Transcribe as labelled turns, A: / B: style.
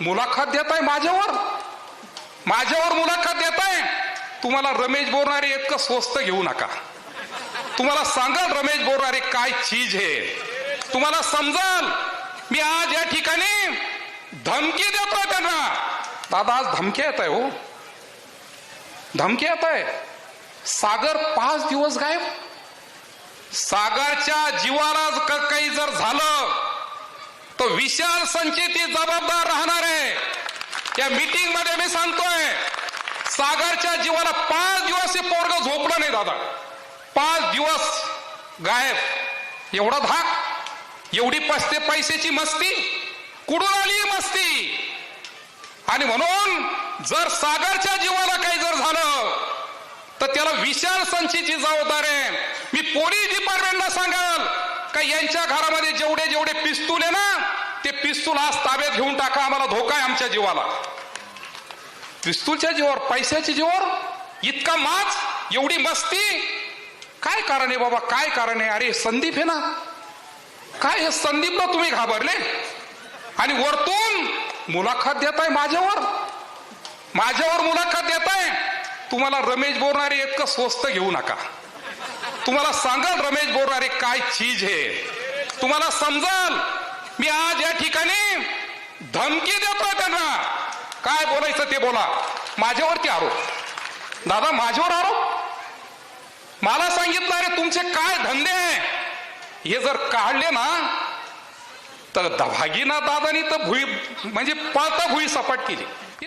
A: मुलाखत देताय माझ्यावर? माझ्यावर मुलाखत देताय? तुम्हाला रमेश बोरणारे इतकं स्वस्त घेऊ नका. तुम्हाला सांगाल रमेश बोरणारे काय चीज हे. तुम्हाला समजाल मी आज या ठिकाणी धमकी देतोय त्यांना. दादा आज धमकी येत आहे हो. धमकी येत आहे सागर पाच दिवस गायब. सागरच्या जीवाला काही जर झालं तर विशाल संचेती जबाबदार राहणार या मीटिंगमध्ये मी सांगतोय सागरच्या जीवाला पाच दिवस हे पोरग झोपलं नाही दादा. पाच दिवस गायब. एवढा धाक एवढी पस्ते पैशाची मस्ती कुठून आली मस्ती? आणि म्हणून जर सागरच्या जीवाला काही जर झालं तर त्याला विशाल संचीची जबाबदार आहे. मी पोलीस डिपार्टमेंटला सांगाल का यांच्या घरामध्ये जेवढे जेवढे पिस्तूल आज ताब्यात घेऊन टाका आम्हाला धोका आहे आमच्या जीवाला. पिस्तूलच्या जीवावर पैशाच्या जीवावर इतका माच एवढी मस्ती. काय कारण आहे बाबा? काय कारण आहे? अरे संदीप आहे ना? काय हे संदीपला तुम्ही घाबरले? आणि वरतून मुलाखत देताय माझ्यावर? माझ्यावर मुलाखत देताय? तुम्हाला रमेश बोरणारे इतकं स्वस्त घेऊ नका. तुम्हाला सांगाल रमेश बोरणारे काय चीज आहे? तुम्हाला समजाल? मी आज या ठिकाणी धमकी देतोय त्यांना. काय बोलायचं ते बोला. माझ्यावरती आरोप. दादा माझ्यावर आरोप? मला सांगितलं अरे तुमचे काय धंदे आहे? हे जर काढले ना तर भागीना दादानी तर भुई म्हणजे पळत भुई सपाट केली.